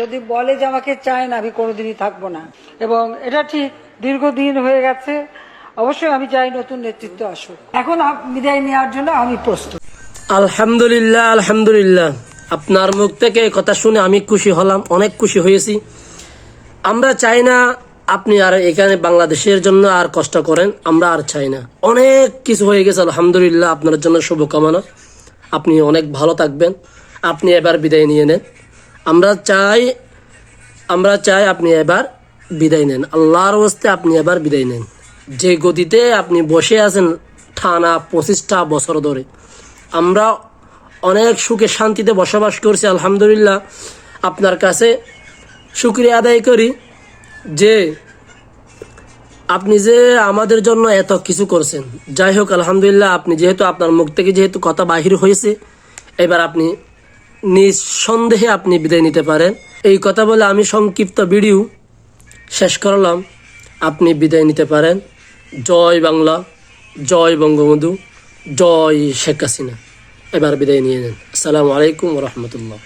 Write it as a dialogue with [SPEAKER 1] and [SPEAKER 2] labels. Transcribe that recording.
[SPEAKER 1] যদি বলে যে আমাকে চায় না, আমি কোনোদিনই থাকব না। এবং এটা ঠিক দীর্ঘদিন হয়ে গেছে। অবশ্যই আমি চাই নতুন নেতৃত্ব আসুক। এখন বিদায় নেওয়ার জন্য আমি প্রস্তুত।
[SPEAKER 2] আলহামদুলিল্লাহ আলহামদুলিল্লাহ। আপনার মুখ থেকে কথা শুনে আমি খুশি হলাম, অনেক খুশি হয়েছি। আমরা চাই না আপনি আর এখানে বাংলাদেশের জন্য আর কষ্ট করেন, আমরা আর চাই না। অনেক কিছু হয়ে গেছে, আলহামদুলিল্লাহ। আপনার জন্য শুভকামনা। আপনি অনেক ভালো থাকবেন। আপনি এবার বিদায় নিয়ে নেন। আমরা চাই আমরা চাই আপনি এবার বিদায় নেন। আল্লাহর ওস্তে আপনি এবার বিদায় নেন। যে গতিতে আপনি বসে আছেন টানা পঁচিশটা বছর ধরে, আমরা অনেক সুখে শান্তিতে বসবাস করছি, আলহামদুলিল্লাহ। আপনার কাছে শুক্রিয়া আদায় করি যে আপনি যে আমাদের জন্য এত কিছু করছেন। যাই হোক, আলহামদুলিল্লাহ, আপনি যেহেতু আপনার মুখ থেকে যেহেতু কথা বাহির হয়েছে, এবার আপনি নিঃসন্দেহে আপনি বিদায় নিতে পারেন। এই কথা বলে আমি সংক্ষিপ্ত ভিডিও শেষ করলাম। আপনি বিদায় নিতে পারেন। জয় বাংলা, জয় বঙ্গবন্ধু, জয় শেখ হাসিনা। এবার বিদায় নিয়ে নেন। আসসালামু আলাইকুম রহমতুল্লাহ।